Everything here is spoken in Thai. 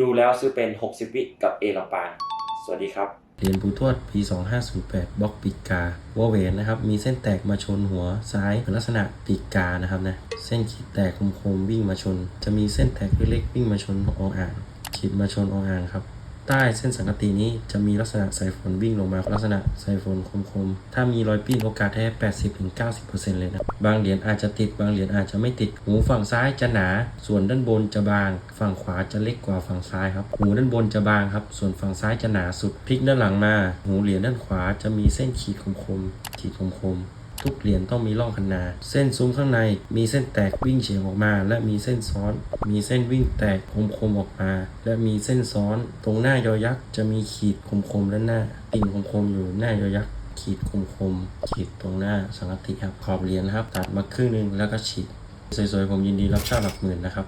ดูแล้วซื้อเป็น 60 วิกับเอลปาน สวัสดีครับเหรียญปู่ทวดปี2508 บล็อกปีกกาวอเวนนะครับ มีเส้นแตกมาชนหัวซ้ายเป็นลักษณะปีกกานะครับนะ เส้นขีดแตกคมๆวิ่งมาชน จะมีเส้นแตกเล็กๆวิ่งมาชนออ่างขีดมาชนออ่างครับ ใต้เส้นสังกะตีนี้จะมีลักษณะสายฝนวิ่งลงมา ลักษณะสายฝนคมๆ ถ้ามีรอยปิ้นโอกาสแท้80-90%เลยนะ บางเหรียญอาจจะติด บางเหรียญอาจจะไม่ติด หูฝั่งซ้ายจะหนา ส่วนด้านบนจะบาง ฝั่งขวาจะเล็กกว่าฝั่งซ้ายครับ หูด้านบนจะบางครับ ส่วนฝั่งซ้ายจะหนาสุด พลิกด้านหลังมา หูเหรียญด้านขวาจะมีเส้นขีดคมๆ ขีดคมๆ ทุกเหรียญต้องมีร่องคันนา เส้นซุ้มข้างในมีเส้นแตกวิ่งเฉียงออกมา และมีเส้นซ้อน มีเส้นวิ่งแตกคมๆออกมา และมีเส้นซ้อน ตรงหน้ายอยักษ์จะมีขีดคมๆด้านหน้าปิ่นคมๆอยู่หน้ายอยักษ์ขีดคมๆขีดตรงหน้าสังกติครับขอบเหรียญนะครับ ตัดมาครึ่งหนึงแล้วก็ฉีดสวยๆผมยินดีรับเช่าหลักหมื่นนะครับ